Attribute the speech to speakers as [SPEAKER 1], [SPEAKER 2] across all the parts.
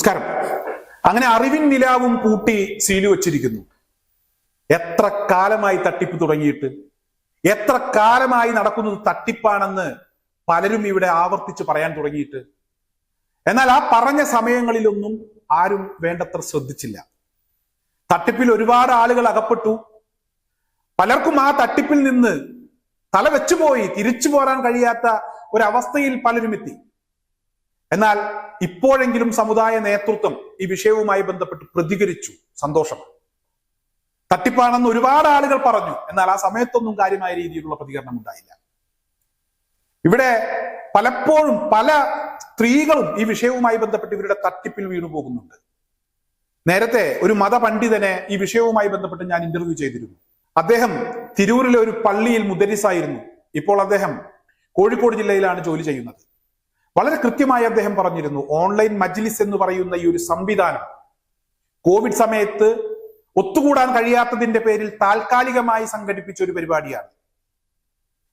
[SPEAKER 1] നമസ്കാരം. അങ്ങനെ അറിവിൻ നിലാവും കൂട്ടി സീലു വച്ചിരിക്കുന്നു. എത്ര കാലമായി തട്ടിപ്പ് തുടങ്ങിയിട്ട്? എത്ര കാലമായി നടക്കുന്നത് തട്ടിപ്പാണെന്ന് പലരും ഇവിടെ ആവർത്തിച്ച് പറയാൻ തുടങ്ങിയിട്ട്? എന്നാൽ ആ പറഞ്ഞ സമയങ്ങളിലൊന്നും ആരും വേണ്ടത്ര ശ്രദ്ധിച്ചില്ല. തട്ടിപ്പിൽ ഒരുപാട് ആളുകൾ അകപ്പെട്ടു. പലർക്കും ആ തട്ടിപ്പിൽ നിന്ന് തല വെച്ചുപോയി തിരിച്ചു പോരാൻ കഴിയാത്ത ഒരവസ്ഥയിൽ പലരും എത്തി. എന്നാൽ ഇപ്പോഴെങ്കിലും സമുദായ നേതൃത്വം ഈ വിഷയവുമായി ബന്ധപ്പെട്ട് പ്രതികരിച്ചു സന്തോഷം. തട്ടിപ്പാണെന്ന് ഒരുപാട് ആളുകൾ പറഞ്ഞു. എന്നാൽ ആ സമയത്തൊന്നും കാര്യമായ രീതിയിലുള്ള പ്രതികരണം ഉണ്ടായില്ല. ഇവിടെ പലപ്പോഴും പല സ്ത്രീകളും ഈ വിഷയവുമായി ബന്ധപ്പെട്ട് ഇവരുടെ തട്ടിപ്പിൽ വീണു പോകുന്നുണ്ട്. നേരത്തെ ഒരു മതപണ്ഡിതനെ ഈ വിഷയവുമായി ബന്ധപ്പെട്ട് ഞാൻ ഇന്റർവ്യൂ ചെയ്തിരുന്നു. അദ്ദേഹം തിരൂരിലെ ഒരു പള്ളിയിൽ മുദരിസായിരുന്നു. ഇപ്പോൾ അദ്ദേഹം കോഴിക്കോട് ജില്ലയിലാണ് ജോലി ചെയ്യുന്നത്. വളരെ കൃത്യമായി അദ്ദേഹം പറഞ്ഞിരുന്നു ഓൺലൈൻ മജ്ലിസ് എന്ന് പറയുന്ന ഈ ഒരു സംവിധാനം കോവിഡ് സമയത്ത് ഒത്തുകൂടാൻ കഴിയാത്തതിന്റെ പേരിൽ താൽക്കാലികമായി സംഘടിപ്പിച്ച ഒരു പരിപാടിയാണ്.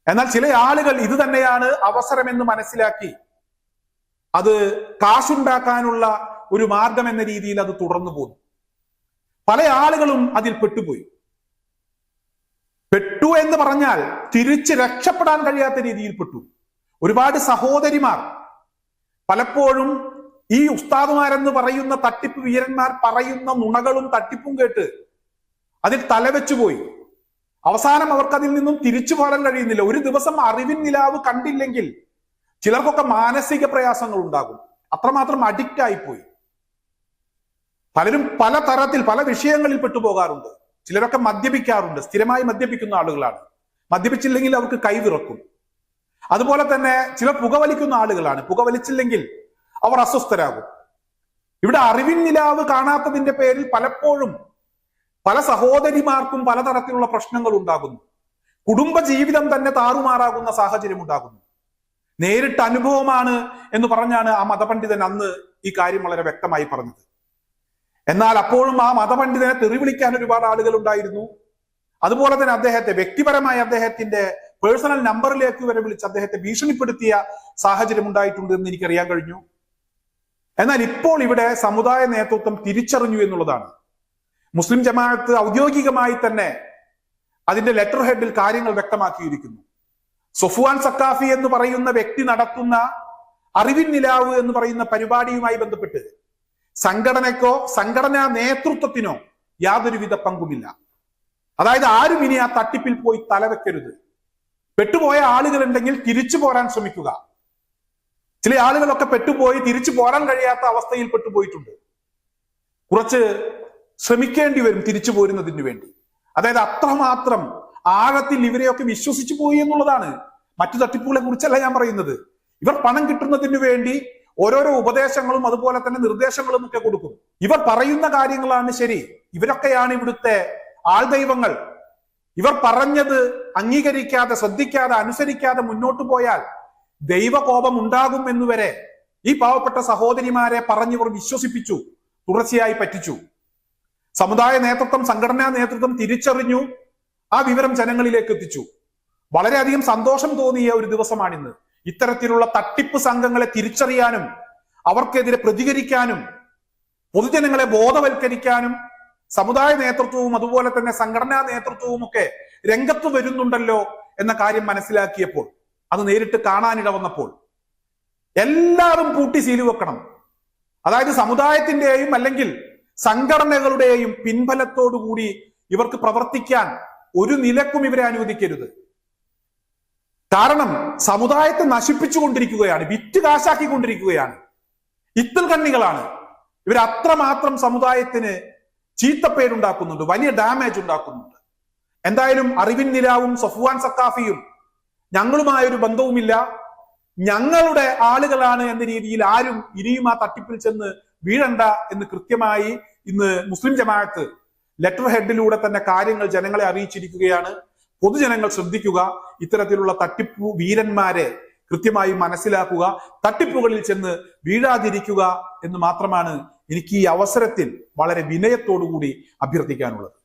[SPEAKER 1] എന്നാൽ ചില ആളുകൾ ഇത് തന്നെയാണ് അവസരമെന്ന് മനസ്സിലാക്കി അത് കാശുണ്ടാക്കാനുള്ള ഒരു മാർഗം എന്ന രീതിയിൽ അത് തുടർന്നു പോന്നു. പല ആളുകളും അതിൽ പെട്ടുപോയി. പെട്ടു എന്ന് പറഞ്ഞാൽ തിരിച്ച് രക്ഷപ്പെടാൻ കഴിയാത്ത രീതിയിൽ പെട്ടു. ഒരുപാട് സഹോദരിമാർ പലപ്പോഴും ഈ ഉസ്താദുമാരെന്ന് പറയുന്ന തട്ടിപ്പ് വീരന്മാർ പറയുന്ന നുണകളും തട്ടിപ്പും കേട്ട് അതിൽ തലവെച്ചു പോയി. അവസാനം അവർക്ക് അതിൽ നിന്നും തിരിച്ചു പോരാൻ കഴിയുന്നില്ല. ഒരു ദിവസം അറിവിൻ നിലാവ് കണ്ടില്ലെങ്കിൽ ചിലർക്കൊക്കെ മാനസിക പ്രയാസങ്ങൾ ഉണ്ടാകും. അത്രമാത്രം അഡിക്റ്റ് ആയിപ്പോയി. പലരും പല തരത്തിൽ പല വിഷയങ്ങളിൽ പെട്ടുപോകാറുണ്ട്. ചിലരൊക്കെ മദ്യപിക്കാറുണ്ട്. സ്ഥിരമായി മദ്യപിക്കുന്ന ആളുകളാണ്. മദ്യപിച്ചില്ലെങ്കിൽ അവർക്ക് കൈവിറക്കും. അതുപോലെ തന്നെ ചിലർ പുകവലിക്കുന്ന ആളുകളാണ്. പുകവലിച്ചില്ലെങ്കിൽ അവർ അസ്വസ്ഥരാകും. ഇവിടെ അറിവിൻ നിലാവ് കാണാത്തതിന്റെ പേരിൽ പലപ്പോഴും പല സഹോദരിമാർക്കും പലതരത്തിലുള്ള പ്രശ്നങ്ങൾ ഉണ്ടാകുന്നു. കുടുംബ ജീവിതം തന്നെ താറുമാറാകുന്ന സാഹചര്യം ഉണ്ടാകുന്നു. നേരിട്ട് അനുഭവമാണ് എന്ന് പറഞ്ഞാണ് ആ മതപണ്ഡിതൻ അന്ന് ഈ കാര്യം വളരെ വ്യക്തമായി പറഞ്ഞത്. എന്നാൽ അപ്പോഴും ആ മതപണ്ഡിതനെ തെറിവിളിക്കാൻ ഒരുപാട് ആളുകൾ ഉണ്ടായിരുന്നു. അതുപോലെ തന്നെ അദ്ദേഹത്തെ വ്യക്തിപരമായി അദ്ദേഹത്തിന്റെ പേഴ്സണൽ നമ്പറിലേക്ക് വരെ വിളിച്ച് അദ്ദേഹത്തെ ഭീഷണിപ്പെടുത്തിയ സാഹചര്യം ഉണ്ടായിട്ടുണ്ട് എന്ന് എനിക്കറിയാൻ കഴിഞ്ഞു. എന്നാൽ ഇപ്പോൾ ഇവിടെ സമുദായ നേതൃത്വം തിരിച്ചറിഞ്ഞു എന്നുള്ളതാണ്. മുസ്ലിം ജമാഅത്ത് ഔദ്യോഗികമായി തന്നെ അതിന്റെ ലെറ്റർ ഹെഡിൽ കാര്യങ്ങൾ വ്യക്തമാക്കിയിരിക്കുന്നു. സൊഫുവാൻ സക്കാഫി എന്ന് പറയുന്ന വ്യക്തി നടത്തുന്ന അറിവിൻ നിലാവ് എന്ന് പറയുന്ന പരിപാടിയുമായി ബന്ധപ്പെട്ട് സംഘടനയ്ക്കോ സംഘടനാ നേതൃത്വത്തിനോ യാതൊരുവിധ പങ്കുമില്ല. അതായത് ആരും ഇനി ആ തട്ടിപ്പിൽ പോയി തലവെക്കരുത്. പെട്ടുപോയ ആളുകൾ ഉണ്ടെങ്കിൽ തിരിച്ചു പോരാൻ ശ്രമിക്കുക. ചില ആളുകളൊക്കെ പെട്ടുപോയി തിരിച്ചു പോരാൻ കഴിയാത്ത അവസ്ഥയിൽ പെട്ടുപോയിട്ടുണ്ട്. കുറച്ച് ശ്രമിക്കേണ്ടി വരും തിരിച്ചു പോരുന്നതിന് വേണ്ടി. അതായത് അത്രമാത്രം ആഴത്തിൽ ഇവരെയൊക്കെ വിശ്വസിച്ചു പോയി എന്നുള്ളതാണ് മറ്റു തട്ടിപ്പുകളെ കുറിച്ചല്ല ഞാൻ പറയുന്നത്. ഇവർ പണം കിട്ടുന്നതിന് വേണ്ടി ഓരോരോ ഉപദേശങ്ങളും അതുപോലെ തന്നെ നിർദ്ദേശങ്ങളും ഒക്കെ കൊടുക്കും ഇവർ പറയുന്ന കാര്യങ്ങളാണ് ശരി. ഇവരൊക്കെയാണ് ഇവിടുത്തെ ആൾദൈവങ്ങൾ. ഇവർ പറഞ്ഞത് അംഗീകരിക്കാതെ ശ്രദ്ധിക്കാതെ അനുസരിക്കാതെ മുന്നോട്ട് പോയാൽ ദൈവകോപം ഉണ്ടാകും എന്നുവരെ ഈ പാവപ്പെട്ട സഹോദരിമാരെ പറഞ്ഞിവർ വിശ്വസിപ്പിച്ചു തുടർച്ചയായി പറ്റിച്ചു. സമുദായ നേതൃത്വം സംഘടനാ നേതൃത്വം തിരിച്ചറിഞ്ഞു ആ വിവരം ജനങ്ങളിലേക്ക് എത്തിച്ചു. വളരെയധികം സന്തോഷം തോന്നിയ ഒരു ദിവസമാണിന്ന്. ഇത്തരത്തിലുള്ള തട്ടിപ്പ് സംഘങ്ങളെ തിരിച്ചറിയാനും അവർക്കെതിരെ പ്രതികരിക്കാനും പൊതുജനങ്ങളെ ബോധവൽക്കരിക്കാനും സമുദായ നേതൃത്വവും അതുപോലെ തന്നെ സംഘടനാ നേതൃത്വവും ഒക്കെ രംഗത്ത് വരുന്നുണ്ടല്ലോ എന്ന കാര്യം മനസ്സിലാക്കിയപ്പോൾ അത് നേരിട്ട് കാണാനിട വന്നപ്പോൾ എല്ലാവരും പൂട്ടി സീലു വെക്കണം. അതായത് സമുദായത്തിന്റെയും അല്ലെങ്കിൽ സംഘടനകളുടെയും പിൻബലത്തോടുകൂടി ഇവർക്ക് പ്രവർത്തിക്കാൻ ഒരു നിലക്കും ഇവരെ അനുവദിക്കരുത്. കാരണം സമുദായത്തെ നശിപ്പിച്ചുകൊണ്ടിരിക്കുകയാണ് വിറ്റ് കാശാക്കിക്കൊണ്ടിരിക്കുകയാണ് ഇത്തൽ കണ്ണികളാണ്. ഇവർ അത്രമാത്രം സമുദായത്തിന് ചീത്തപ്പേരുണ്ടാക്കുന്നുണ്ട് വലിയ ഡാമേജ് ഉണ്ടാക്കുന്നുണ്ട്. എന്തായാലും അറിവിൻ നിലാവും സഫുവാൻ സക്കാഫിയും ഞങ്ങളുമായൊരു ബന്ധവുമില്ല. ഞങ്ങളുടെ ആളുകളാണ് എന്ന രീതിയിൽ ആരും ഇനിയും ആ തട്ടിപ്പിൽ ചെന്ന് വീഴണ്ട എന്ന് കൃത്യമായി ഇന്ന് മുസ്ലിം ജമാഅത്ത് ലെറ്റർ ഹെഡിലൂടെ തന്നെ കാര്യങ്ങൾ ജനങ്ങളെ അറിയിച്ചിരിക്കുകയാണ്. പൊതുജനങ്ങൾ ശ്രദ്ധിക്കുക ഇത്തരത്തിലുള്ള തട്ടിപ്പു വീരന്മാരെ കൃത്യമായി മനസ്സിലാക്കുക തട്ടിപ്പുകളിൽ ചെന്ന് വീഴാതിരിക്കുക എന്ന് മാത്രമാണ് എനിക്ക് ഈ അവസരത്തിൽ വളരെ വിനയത്തോടുകൂടി അഭ്യർത്ഥിക്കാനുള്ളത്.